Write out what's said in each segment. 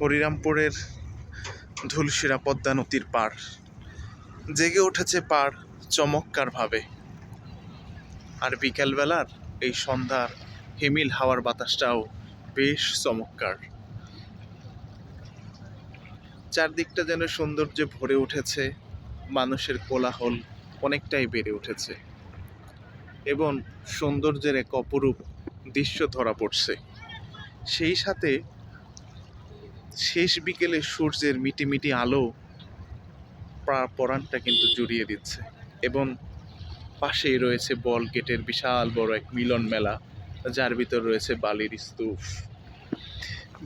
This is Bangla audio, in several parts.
হরিরামপুরের ধুলশিরা পদ্মা নদীর পাড় জেগে উঠেছে পাড় চমৎকারভাবে। আর বিকেলবেলার এই সন্ধ্যার হিমিল হাওয়ার বাতাসটাও বেশ চমৎকার। চারদিকটা যেন সৌন্দর্যে ভরে উঠেছে, মানুষের কোলাহল অনেকটাই বেড়ে উঠেছে। এবং সৌন্দর্যের এক অপরূপ দৃশ্য ধরা পড়ছে। সেই সাথে শেষ বিকেলে সূর্যের মিটিমিটি আলো পরাণটা কিন্তু জুড়িয়ে দিচ্ছে এবং পাশেই রয়েছে বল গেটের বিশাল বড় এক মিলন মেলা, যার ভিতর রয়েছে বালির স্তূপ।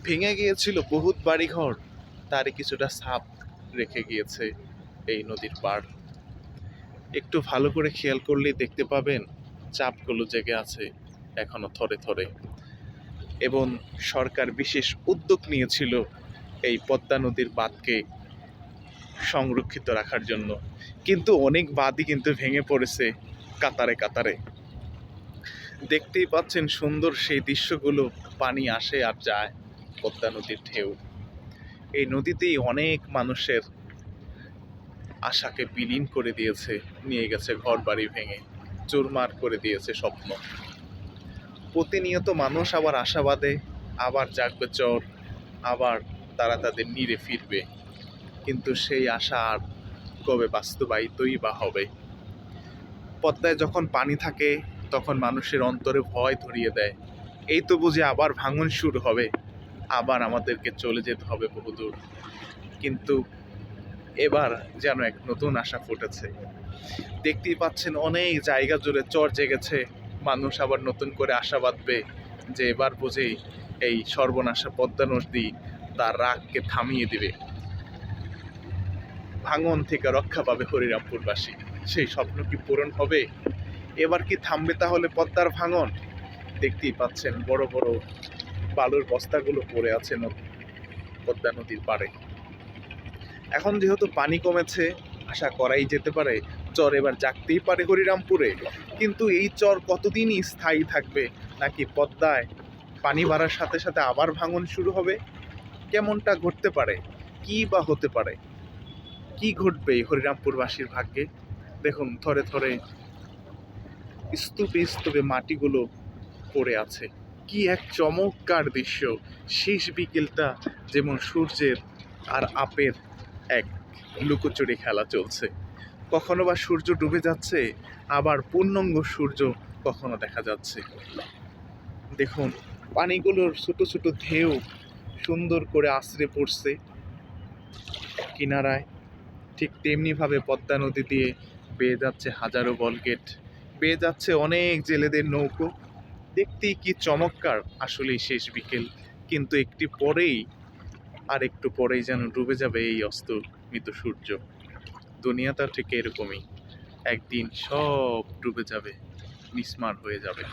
ভেঙে গিয়েছিল বহুত বাড়িঘর তারই কিছুটা ছাপ রেখে গিয়েছে এই নদীর পাড়। একটু ভালো করে খেয়াল করলেই দেখতে পাবেন, চাপগুলো জেগে আছে এখনও থরে থরে। এবং সরকার বিশেষ উদ্যোগ নিয়েছিল এই পদ্মা নদীর বাঁধকে সংরক্ষিত রাখার জন্য। কিন্তু অনেক বাঁধই কিন্তু ভেঙে পড়েছে কাতারে কাতারে। দেখতেই পাচ্ছেন সুন্দর সেই দৃশ্যগুলো, পানি আসে আর যায় পদ্মা নদীর ঢেউ। এই নদীতেই অনেক মানুষের আশাকে বিলীন করে দিয়েছে, নিয়ে গেছে ঘর বাড়ি ভেঙে, চুরমার করে দিয়েছে স্বপ্ন। প্রতিনিয়ত মানুষ আবার আশাবাদে, আবার জাগবে চর আবার তারা তাদের নিরে ফিরবে। কিন্তু সেই আশা আর কবে বাস্তবায়িতই বা হবে? পদ্মায় যখন পানি থাকে, তখন মানুষের অন্তরে ভয় ধরিয়ে দেয়। এই তো বুঝে আবার ভাঙন শুরু হবে, আবার আমাদেরকে চলে যেতে হবে বহুদূর। কিন্তু এবার যেন এক নতুন আশা ফুটেছে। দেখতেই পাচ্ছেন অনেক জায়গা জুড়ে চর জেগেছে। মানুষ আবার নতুন করে আশা বাঁধবে যে এবার বুঝেই এই সর্বনাশা পদ্মা নদী তার রাগকে থামিয়ে দিবে। ভাঙন থেকে রক্ষা পাবে হরিরামপুরবাসী। সেই স্বপ্ন কি পূরণ হবে? এবার কি থামবে তাহলে পদ্মার ভাঙন? দেখতেই পাচ্ছেন বড় বড় বালুর বস্তাগুলো পড়ে আছে পদ্মা নদীর পাড়ে। এখন যেহেতু পানি কমেছে, আশা করাই যেতে পারে চর এবার জাগতেই পারে হরিরামপুরে। কিন্তু এই চর কতদিনই স্থায়ী থাকবে? নাকি পদ্মায় পানি বাড়ার সাথে সাথে আবার ভাঙন শুরু হবে? কেমনটা ঘটতে পারে? কি বা হতে পারে? কি ঘটবে এই হরিরামপুরবাসীর ভাগ্যে? দেখুন, থরে থরে স্তূপে স্তূপে মাটিগুলো পড়ে আছে। কি এক চমৎকার দৃশ্য। শেষ বিকেলটা যেমন সূর্যের আর আপের এক লুকোচুরি খেলা চলছে। কখনো বা সূর্য ডুবে যাচ্ছে, আবার পূর্ণাঙ্গ সূর্য কখনো দেখা যাচ্ছে। দেখুন, পানিগুলোর ছোট ছোট ঢেউ সুন্দর করে আশ্রে পড়ছে কিনারায়। ঠিক তেমনিভাবে পদ্মা নদী দিয়ে বেয়ে যাচ্ছে হাজারো বলগেট বেয়ে যাচ্ছে অনেক জেলেদের নৌকো। দেখতেই কি চমৎকার আসলেই শেষ বিকেল। কিন্তু একটি পরেই আর একটু পরেই যেন ডুবে যাবে এই অস্ত মৃত সূর্য। দুনিয়াটা ঠিক এরকমই। একদিন সব ডুবে যাবে মিসমার হয়ে যাবে।